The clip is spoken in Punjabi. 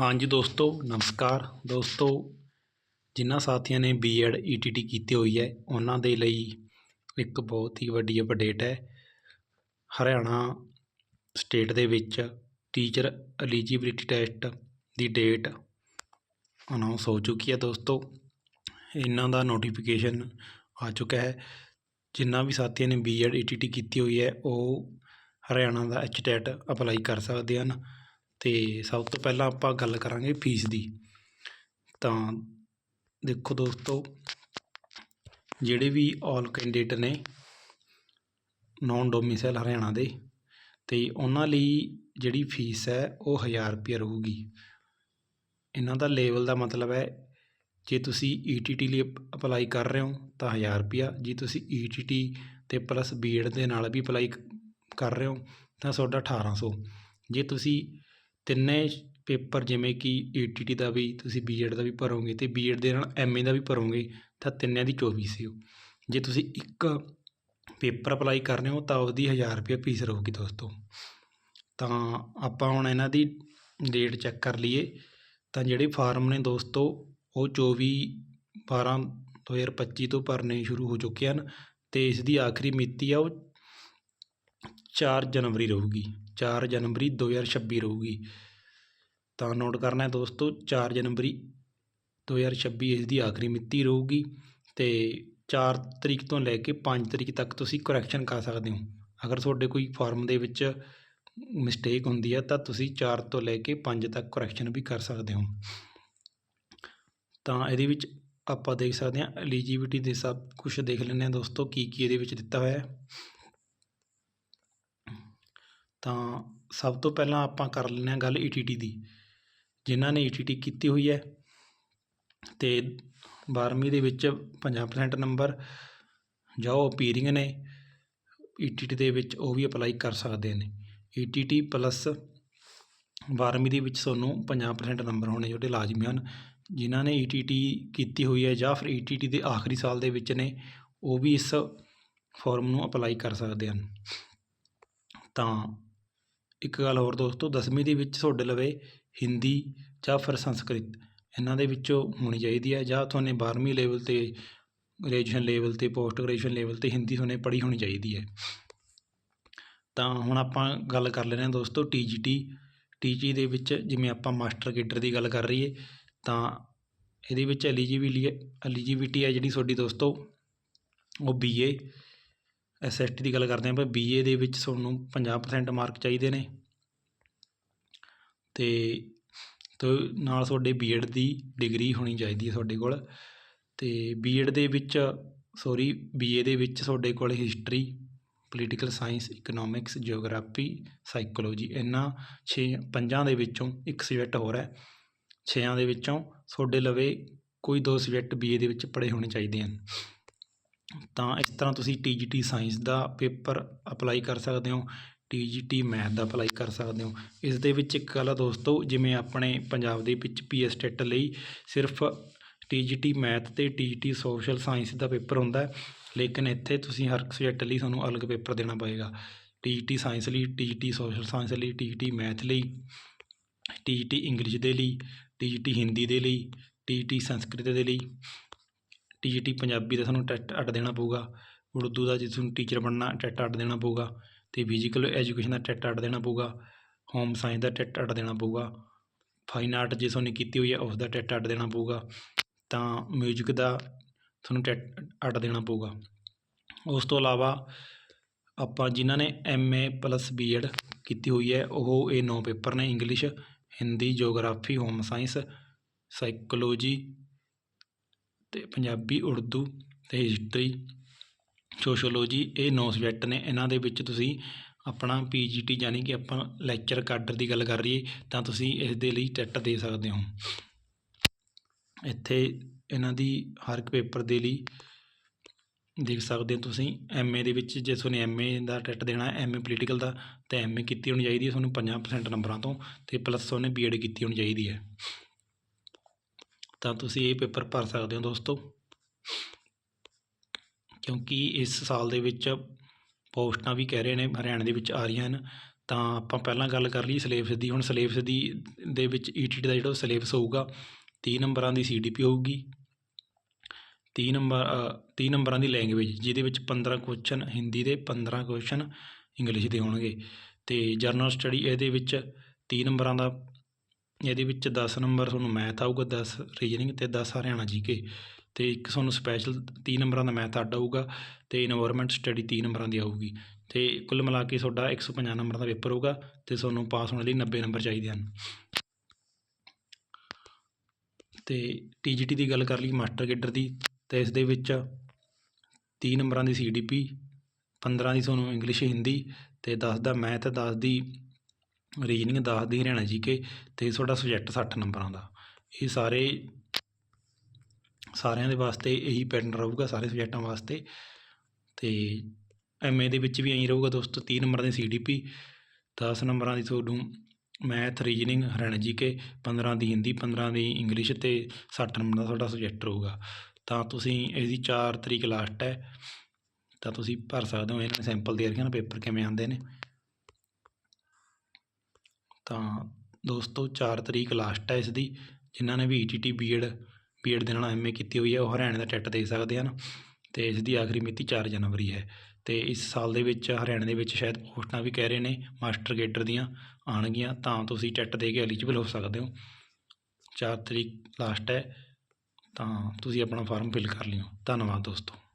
ਹਾਂਜੀ ਦੋਸਤੋ, ਨਮਸਕਾਰ। ਦੋਸਤੋ, ਜਿਨ੍ਹਾਂ ਸਾਥੀਆਂ ਨੇ ਬੀਐਡ ਈਟੀਟੀ ਕੀਤੀ ਹੋਈ ਹੈ, ਉਹਨਾਂ ਦੇ ਲਈ ਇੱਕ ਬਹੁਤ ਹੀ ਵੱਡੀ ਅਪਡੇਟ ਹੈ। ਹਰਿਆਣਾ ਸਟੇਟ ਦੇ ਵਿੱਚ ਟੀਚਰ ਐਲੀਜੀਬਿਲਿਟੀ ਟੈਸਟ ਦੀ ਡੇਟ ਅਨਾਉਂਸ ਹੋ ਚੁੱਕੀ ਹੈ ਦੋਸਤੋ। ਇਹਨਾਂ ਦਾ ਨੋਟੀਫਿਕੇਸ਼ਨ ਆ ਚੁੱਕਾ ਹੈ। ਜਿਨ੍ਹਾਂ ਵੀ ਸਾਥੀਆਂ ਨੇ ਬੀਐਡ ਈਟੀਟੀ ਕੀਤੀ ਹੋਈ ਹੈ, ਉਹ ਹਰਿਆਣਾ ਦਾ ਐਚਟੈਟ ਅਪਲਾਈ ਕਰ ਸਕਦੇ ਹਨ। ਅਤੇ ਸਭ ਤੋਂ ਪਹਿਲਾਂ ਆਪਾਂ ਗੱਲ ਕਰਾਂਗੇ ਫੀਸ ਦੀ। ਤਾਂ ਦੇਖੋ ਦੋਸਤੋ, ਜਿਹੜੇ ਵੀ ਆਲ ਕੈਂਡੀਡੇਟ ਨੇ ਨੌਨ ਡੋਮੀਸਾਈਲ ਹਰਿਆਣਾ ਦੇ ਅਤੇ ਉਹਨਾਂ ਲਈ ਜਿਹੜੀ ਫੀਸ ਹੈ ਉਹ ਹਜ਼ਾਰ ਰੁਪਈਆ ਰਹੂਗੀ। ਇਹਨਾਂ ਦਾ ਲੈਵਲ ਦਾ ਮਤਲਬ ਹੈ, ਜੇ ਤੁਸੀਂ ਈ ਟੀ ਟੀ ਲਈ ਅਪਲਾਈ ਕਰ ਰਹੇ ਹੋ ਤਾਂ ਹਜ਼ਾਰ ਰੁਪਈਆ, ਜੇ ਤੁਸੀਂ ਈ ਟੀ ਟੀ ਅਤੇ ਪਲੱਸ ਬੀ ਐਡ ਦੇ ਨਾਲ ਵੀ ਅਪਲਾਈ ਕਰ ਰਹੇ ਹੋ ਤਾਂ ਤੁਹਾਡਾ ਅਠਾਰਾਂ ਸੌ। ਜੇ ਤੁਸੀਂ ਤਿੰਨੇ ਪੇਪਰ ਜਿਵੇਂ ਕਿ ਏ ਟੀ ਟੀ ਦਾ ਵੀ, ਤੁਸੀਂ ਬੀ ਐਡ ਦਾ ਵੀ ਭਰੋਗੇ ਅਤੇ ਬੀ ਐਡ ਦੇ ਨਾਲ ਐਮ ਏ ਦਾ ਵੀ ਭਰੋਗੇ, ਤਾਂ ਤਿੰਨਿਆਂ ਦੀ ਚੌਵੀ ਸੌ ਜੇ ਤੁਸੀਂ ਇੱਕ ਪੇਪਰ ਅਪਲਾਈ ਕਰਨੇ ਹੋ, ਤਾਂ ਉਹਦੀ ਹਜ਼ਾਰ ਰੁਪਏ ਫੀਸ ਰਹੂਗੀ ਦੋਸਤੋ। ਤਾਂ ਆਪਾਂ ਹੁਣ ਇਹਨਾਂ ਦੀ ਡੇਟ ਚੈੱਕ ਕਰ ਲਈਏ। ਤਾਂ ਜਿਹੜੇ ਫਾਰਮ ਨੇ ਦੋਸਤੋ, ਉਹ ਚੌਵੀ ਬਾਰਾਂ ਦੋ ਹਜ਼ਾਰ ਪੱਚੀ ਤੋਂ ਭਰਨੇ ਸ਼ੁਰੂ ਹੋ ਚੁੱਕੇ ਹਨ ਅਤੇ ਇਸ ਦੀ ਆਖਰੀ ਮਿਤੀ ਆ ਉਹ ਚਾਰ ਜਨਵਰੀ ਰਹੂਗੀ। ਚਾਰ ਜਨਵਰੀ ਦੋ ਹਜ਼ਾਰ ਛੱਬੀ ਰਹੂਗੀ। ਤਾਂ ਨੋਟ ਕਰਨਾ ਹੈ ਦੋਸਤੋ, ਚਾਰ ਜਨਵਰੀ ਦੋ ਹਜ਼ਾਰ ਛੱਬੀ ਇਸ ਦੀ ਆਖਰੀ ਮਿਤੀ ਰਹੂਗੀ ਅਤੇ ਚਾਰ ਤਰੀਕ ਤੋਂ ਲੈ ਕੇ ਪੰਜ ਤਰੀਕ ਤੱਕ ਤੁਸੀਂ ਕਰੈਕਸ਼ਨ ਕਰ ਸਕਦੇ ਹੋ। ਅਗਰ ਤੁਹਾਡੇ ਕੋਈ ਫਾਰਮ ਦੇ ਵਿੱਚ ਮਿਸਟੇਕ ਹੁੰਦੀ ਹੈ, ਤਾਂ ਤੁਸੀਂ ਚਾਰ ਤੋਂ ਲੈ ਕੇ ਪੰਜ ਤੱਕ ਕਰੈਕਸ਼ਨ ਵੀ ਕਰ ਸਕਦੇ ਹੋ। ਤਾਂ ਇਹਦੇ ਵਿੱਚ ਆਪਾਂ ਦੇਖ ਸਕਦੇ ਹਾਂ, ਐਲੀਜੀਬਿਲਟੀ ਦੇ ਸਭ ਕੁਝ ਦੇਖ ਲੈਂਦੇ ਹਾਂ ਦੋਸਤੋ ਕੀ ਕੀ ਇਹਦੇ ਵਿੱਚ ਦਿੱਤਾ ਹੋਇਆ ਹੈ। ਤਾਂ ਸਭ ਤੋਂ ਪਹਿਲਾਂ ਆਪਾਂ ਕਰ ਲੈਂਦੇ ਹਾਂ ਗੱਲ ਈ ਟੀ ਟੀ ਦੀ, ਜਿਨ੍ਹਾਂ ਨੇ ਈ ਟੀ ਟੀ ਕੀਤੀ ਹੋਈ ਹੈ ਅਤੇ ਬਾਰ੍ਹਵੀਂ ਦੇ ਵਿੱਚ ਪੰਜਾਹ ਪ੍ਰਸੈਂਟ ਨੰਬਰ ਜਾਂ ਉਹ ਅਪੀਅਰਿੰਗ ਨੇ ਈ ਟੀ ਟੀ ਦੇ ਵਿੱਚ ਉਹ ਵੀ ਅਪਲਾਈ ਕਰ ਸਕਦੇ ਨੇ। ਈ ਟੀ ਟੀ ਪਲੱਸ ਬਾਰ੍ਹਵੀਂ ਦੇ ਵਿੱਚ ਤੁਹਾਨੂੰ ਪੰਜਾਹ ਪ੍ਰਸੈਂਟ ਨੰਬਰ ਹੋਣੇ ਜਿਹੜੇ ਲਾਜ਼ਮੀ ਹਨ, ਜਿਨ੍ਹਾਂ ਨੇ ਈ ਟੀ ਟੀ ਕੀਤੀ ਹੋਈ ਹੈ ਜਾਂ ਫਿਰ ਈ ਟੀ ਟੀ ਦੇ ਆਖਰੀ ਸਾਲ ਦੇ ਵਿੱਚ ਨੇ, ਉਹ ਵੀ ਇਸ ਫਾਰਮ ਨੂੰ ਅਪਲਾਈ ਕਰ ਸਕਦੇ ਹਨ। ਤਾਂ ਇੱਕ ਗੱਲ ਹੋਰ ਦੋਸਤੋ, ਦਸਵੀਂ ਦੇ ਵਿੱਚ ਤੁਹਾਡੇ ਲਵੇ ਹਿੰਦੀ ਜਾਂ ਫਿਰ ਸੰਸਕ੍ਰਿਤ, ਇਹਨਾਂ ਦੇ ਵਿੱਚੋਂ ਹੋਣੀ ਚਾਹੀਦੀ ਹੈ ਜਾਂ ਤੁਹਾਨੂੰ ਬਾਰ੍ਹਵੀਂ ਲੈਵਲ 'ਤੇ ਗ੍ਰੈਜੂਏਸ਼ਨ ਲੈਵਲ 'ਤੇ ਪੋਸਟ ਗ੍ਰੈਜੂਏਸ਼ਨ ਲੈਵਲ 'ਤੇ ਹਿੰਦੀ ਤੁਹਾਨੂੰ ਪੜ੍ਹੀ ਹੋਣੀ ਚਾਹੀਦੀ ਹੈ। ਤਾਂ ਹੁਣ ਆਪਾਂ ਗੱਲ ਕਰ ਲੈਂਦੇ ਹਾਂ ਦੋਸਤੋ T G T T G ਦੇ ਵਿੱਚ ਜਿਵੇਂ ਆਪਾਂ ਮਾਸਟਰ ਕੇਡਰ ਦੀ ਗੱਲ ਕਰ ਰਹੀਏ, ਤਾਂ ਇਹਦੇ ਵਿੱਚ ਐਲੀਜੀਬਿਲੀ ਐਲੀਜੀਬਿਲਟੀ ਹੈ ਜਿਹੜੀ ਤੁਹਾਡੀ ਦੋਸਤੋ, ਉਹ ਬੀ ਏ ਐਸ ਟੀ ਦੀ ਗੱਲ ਕਰਦੇ ਆਪਾਂ ਬੀ ਏ ਦੇ ਵਿੱਚ ਤੁਹਾਨੂੰ ਪੰਜਾਹ ਪ੍ਰਸੈਂਟ ਮਾਰਕ ਚਾਹੀਦੇ ਨੇ। ਅਤੇ ਤੋਂ ਨਾਲ ਤੁਹਾਡੇ ਬੀ ਐਡ ਦੀ ਡਿਗਰੀ ਹੋਣੀ ਚਾਹੀਦੀ ਹੈ ਤੁਹਾਡੇ ਕੋਲ। ਅਤੇ ਬੀ ਐਡ ਦੇ ਵਿੱਚ ਸੋਰੀ ਬੀ ਏ ਦੇ ਵਿੱਚ ਤੁਹਾਡੇ ਕੋਲ history political science economics geography psychology ਇਹਨਾਂ ਛੇ, ਪੰਜਾਂ ਦੇ ਵਿੱਚੋਂ ਇੱਕ ਸਬਜੈਕਟ ਹੋਰ ਹੈ। ਛੇਆਂ ਦੇ ਵਿੱਚੋਂ ਤੁਹਾਡੇ ਲਵੇ ਕੋਈ ਦੋ ਸਬਜੈਕਟ ਬੀ ਏ ਦੇ ਵਿੱਚ ਪੜ੍ਹੇ ਹੋਣੇ ਚਾਹੀਦੇ ਹਨ। ਤਾਂ ਇਸ ਤਰ੍ਹਾਂ ਤੁਸੀਂ ਟੀ ਜੀ ਟੀ ਸਾਇੰਸ ਦਾ ਪੇਪਰ ਅਪਲਾਈ ਕਰ ਸਕਦੇ ਹੋ ਟੀ ਜੀ ਟੀ ਮੈਥ ਦਾ ਅਪਲਾਈ ਕਰ ਸਕਦੇ ਹੋ ਇਸ ਦੇ ਵਿੱਚ ਇੱਕ ਗੱਲ ਆ ਦੋਸਤੋ ਜਿਵੇਂ ਆਪਣੇ ਪੰਜਾਬ ਦੇ ਵਿੱਚ ਪੀ ਐਸ ਟੈਟ ਲਈ ਸਿਰਫ ਟੀ ਜੀ ਟੀ ਮੈਥ ਅਤੇ T G T social science ਦਾ ਪੇਪਰ ਹੁੰਦਾ ਹੈ ਲੇਕਿਨ ਇੱਥੇ ਤੁਸੀਂ ਹਰ ਸਬਜੈਕਟ ਲਈ ਤੁਹਾਨੂੰ ਅਲੱਗ ਪੇਪਰ ਦੇਣਾ ਪਏਗਾ ਟੀ ਜੀ ਟੀ ਸਾਇੰਸ ਲਈ T G T social science ਲਈ ਟੀ ਜੀ ਟੀ ਮੈਥ ਲਈ ਟੀ ਜੀ ਟੀ ਇੰਗਲਿਸ਼ ਦੇ ਲਈ ਟੀ ਜੀ ਟੀ ਹਿੰਦੀ ਦੇ ਲਈ ਟੀ ਜੀ ਟੀ ਸੰਸਕ੍ਰਿਤ ਦੇ ਲਈ ਟੀ ਜੀ ਟੀ ਪੰਜਾਬੀ ਦਾ ਤੁਹਾਨੂੰ ਟੈਟ ਅੱਡ ਦੇਣਾ ਪਊਗਾ ਉਰਦੂ ਦਾ ਜੇ ਤੁਹਾਨੂੰ ਟੀਚਰ ਬਣਨਾ ਟੈਟ ਅੱਡ ਦੇਣਾ ਪਊਗਾ ਅਤੇ ਫਿਜ਼ੀਕਲ ਐਜੂਕੇਸ਼ਨ ਦਾ ਟੈਟ ਅੱਡ ਦੇਣਾ ਪਊਗਾ ਹੋਮ ਸਾਇੰਸ ਦਾ ਟੈਟ ਅੱਡ ਦੇਣਾ ਪਊਗਾ ਫਾਈਨ ਆਰਟ ਜੇ ਤੁਹਾਨੂੰ ਕੀਤੀ ਹੋਈ ਹੈ ਉਸ ਦਾ ਟੈਟ ਅੱਡ ਦੇਣਾ ਪਊਗਾ, ਤਾਂ ਮਿਊਜ਼ਿਕ ਦਾ ਤੁਹਾਨੂੰ ਟੈਟ ਅੱਡ ਦੇਣਾ ਪਊਗਾ। ਉਸ ਤੋਂ ਇਲਾਵਾ ਆਪਾਂ ਜਿਨ੍ਹਾਂ ਨੇ M A plus B Ed ਕੀਤੀ ਹੋਈ ਹੈ, ਉਹ ਇਹ ਨੌ ਪੇਪਰ ਨੇ English Hindi geography home science psychology ਅਤੇ ਪੰਜਾਬੀ, ਉਰਦੂ ਅਤੇ ਹਿਸਟਰੀ, ਸੋਸ਼ੋਲੋਜੀ ਇਹ ਨੌ ਸਬਜੈਕਟ ਨੇ। ਇਹਨਾਂ ਦੇ ਵਿੱਚ ਤੁਸੀਂ ਆਪਣਾ ਪੀ ਜੀ ਟੀ ਯਾਨੀ ਕਿ ਆਪਾਂ ਲੈਕਚਰ ਕਾਡਰ ਦੀ ਗੱਲ ਕਰ ਰਹੀਏ ਤਾਂ ਤੁਸੀਂ ਇਸ ਦੇ ਲਈ ਟੈਟ ਦੇ ਸਕਦੇ ਹੋ। ਇੱਥੇ ਇਹਨਾਂ ਦੀ ਹਰ ਇੱਕ ਪੇਪਰ ਦੇ ਲਈ ਦੇਖ ਸਕਦੇ ਹੋ ਤੁਸੀਂ। ਐਮ ਏ ਦੇ ਵਿੱਚ ਜੇ ਤੁਹਾਨੂੰ ਐਮ ਏ ਦਾ ਟੈਟ ਦੇਣਾ ਐਮ ਏ ਪੋਲੀਟੀਕਲ ਦਾ, ਤਾਂ ਐਮ ਏ ਕੀਤੀ ਹੋਣੀ ਚਾਹੀਦੀ ਹੈ। ਤੁਹਾਨੂੰ ਪੰਜਾਹ ਪ੍ਰਸੈਂਟ ਨੰਬਰਾਂ ਤੋਂ ਅਤੇ ਪਲੱਸ ਉਹਨੇ ਬੀ ਐਡ ਕੀਤੀ ਹੋਣੀ ਚਾਹੀਦੀ ਹੈ। ਤਾਂ ਤੁਸੀਂ ਇਹ ਪੇਪਰ ਭਰ ਸਕਦੇ ਹੋ ਦੋਸਤੋ। ਕਿਉਂਕਿ ਇਸ ਸਾਲ ਦੇ ਵਿੱਚ ਪੋਸਟਾਂ ਵੀ ਕਹਿ ਰਹੇ ਨੇ, ਹਰਿਆਣੇ ਦੇ ਵਿੱਚ ਆ ਰਹੀਆਂ ਹਨ। ਤਾਂ ਆਪਾਂ ਪਹਿਲਾਂ ਗੱਲ ਕਰ ਲਈ ਸਿਲੇਬਸ ਦੀ। ਹੁਣ ਸਿਲੇਬਸ ਦੀ, ਦੇ ਵਿੱਚ ਈ ਟੀ ਦਾ ਜਿਹੜਾ ਸਿਲੇਬਸ ਹੋਊਗਾ, ਤੀਹ ਨੰਬਰਾਂ ਦੀ ਸੀ ਡੀ ਪੀ ਹੋਊਗੀ। ਤੀਹ ਨੰਬਰ ਤੀਹ ਨੰਬਰਾਂ ਦੀ ਲੈਂਗੁਏਜ ਜਿਹਦੇ ਵਿੱਚ ਪੰਦਰਾਂ ਕੁਐਸਚਨ ਹਿੰਦੀ ਦੇ, ਪੰਦਰਾਂ ਕੁਐਸਚਨ ਇੰਗਲਿਸ਼ ਦੇ ਹੋਣਗੇ। ਅਤੇ ਜਰਨਲ ਸਟੱਡੀ ਇਹਦੇ ਵਿੱਚ ਤੀਹ ਨੰਬਰਾਂ ਦਾ ਇਹਦੇ ਵਿੱਚ ਦਸ ਨੰਬਰ ਤੁਹਾਨੂੰ ਮੈਥ ਆਊਗਾ, ਦਸ ਰੀਜਨਿੰਗ ਅਤੇ ਦਸ ਹਰਿਆਣਾ ਜੀ ਕੇ ਅਤੇ ਇੱਕ ਤੁਹਾਨੂੰ ਸਪੈਸ਼ਲ ਤੀਹ ਨੰਬਰਾਂ ਦਾ ਮੈਥ ਅੱਡ ਆਊਗਾ ਅਤੇ ਇਨਵਾਇਰਮੈਂਟ ਸਟੱਡੀ ਤੀਹ ਨੰਬਰਾਂ ਦੀ ਆਊਗੀ ਅਤੇ ਕੁੱਲ ਮਿਲਾ ਕੇ ਤੁਹਾਡਾ ਇੱਕ ਸੌ ਪੰਜਾਹ ਨੰਬਰਾਂ ਦਾ ਪੇਪਰ ਹੋਊਗਾ ਅਤੇ ਤੁਹਾਨੂੰ ਪਾਸ ਹੋਣ ਲਈ ਨੱਬੇ ਨੰਬਰ ਚਾਹੀਦੇ ਹਨ। ਅਤੇ ਟੀ ਜੀ ਟੀ ਦੀ ਗੱਲ ਕਰ ਲਈ ਮਾਸਟਰ ਕੇਡਰ ਦੀ ਤਾਂ ਇਸ ਦੇ ਵਿੱਚ ਤੀਹ ਨੰਬਰਾਂ ਦੀ ਸੀ ਡੀ ਪੀ ਪੰਦਰਾਂ ਦੀ ਤੁਹਾਨੂੰ ਇੰਗਲਿਸ਼ ਹਿੰਦੀ ਅਤੇ ਦਸ ਦਾ ਮੈਥ ਦਸ ਦੀ ਰੀਜਨਿੰਗ ਦਸ ਦੀ ਹਰਿਆਣਾ ਜੀ ਕੇ ਅਤੇ ਤੁਹਾਡਾ ਸਬਜੈਕਟ ਸੱਠ ਨੰਬਰਾਂ ਦਾ। ਇਹ ਸਾਰੇ ਸਾਰਿਆਂ ਦੇ ਵਾਸਤੇ ਇਹੀ ਪੈਟਰਨ ਰਹੂਗਾ, ਸਾਰੇ ਸਬਜੈਕਟਾਂ ਵਾਸਤੇ। ਅਤੇ ਐਮ ਏ ਦੇ ਵਿੱਚ ਵੀ ਐਂ ਰਹੂਗਾ ਦੋਸਤੋ, ਤੀਹ ਨੰਬਰਾਂ ਦੀ ਸੀ ਡੀ ਪੀ ਦਸ ਨੰਬਰਾਂ ਦੀ ਤੁਹਾਨੂੰ ਮੈਥ ਰੀਜਨਿੰਗ ਹਰਿਆਣਾ ਜੀ ਕੇ ਪੰਦਰਾਂ ਦੀ ਹਿੰਦੀ, ਪੰਦਰਾਂ ਦੀ ਇੰਗਲਿਸ਼ ਅਤੇ ਸੱਠ ਨੰਬਰ ਦਾ ਤੁਹਾਡਾ ਸਬਜੈਕਟ ਰਹੂਗਾ। ਤਾਂ ਤੁਸੀਂ ਇਹਦੀ ਚਾਰ ਤਰੀਕ ਲਾਸਟ ਹੈ। ਤਾਂ ਤੁਸੀਂ ਭਰ ਸਕਦੇ ਹੋ, ਇਹਨਾਂ ਨੇ ਸੈਂਪਲ ਦੇ ਰੱਖੇ ਨਾ ਪੇਪਰ ਕਿਵੇਂ ਆਉਂਦੇ ਨੇ। ਤਾਂ ਦੋਸਤੋ ਚਾਰ ਤਰੀਕ ਲਾਸਟ ਹੈ ਇਸ ਦੀ ਜਿਨ੍ਹਾਂ ਨੇ ਵੀ E T T B Ed B Ed ਦੇ ਨਾਲ ਐਮ ਏ ਕੀਤੀ ਹੋਈ ਹੈ, ਉਹ ਹਰਿਆਣੇ ਦਾ ਟੈਟ ਦੇ ਸਕਦੇ ਹਨ ਅਤੇ ਇਸ ਦੀ ਆਖਰੀ ਮਿਤੀ ਚਾਰ ਜਨਵਰੀ ਹੈ ਅਤੇ ਇਸ ਸਾਲ ਦੇ ਵਿੱਚ ਹਰਿਆਣੇ ਦੇ ਵਿੱਚ ਸ਼ਾਇਦ ਪੋਸਟਾਂ ਵੀ ਕਹਿ ਰਹੇ ਨੇ, ਮਾਸਟਰ ਗੇਡਰ ਦੀਆਂ ਆਉਣਗੀਆਂ, ਤਾਂ ਤੁਸੀਂ ਟੈਟ ਦੇ ਕੇ ਐਲੀਜੀਬਲ ਹੋ ਸਕਦੇ ਹੋ। ਚਾਰ ਤਰੀਕ ਲਾਸਟ ਹੈ, ਤਾਂ ਤੁਸੀਂ ਆਪਣਾ ਫਾਰਮ ਫਿਲ ਕਰ ਲਿਓ। ਧੰਨਵਾਦ ਦੋਸਤੋ।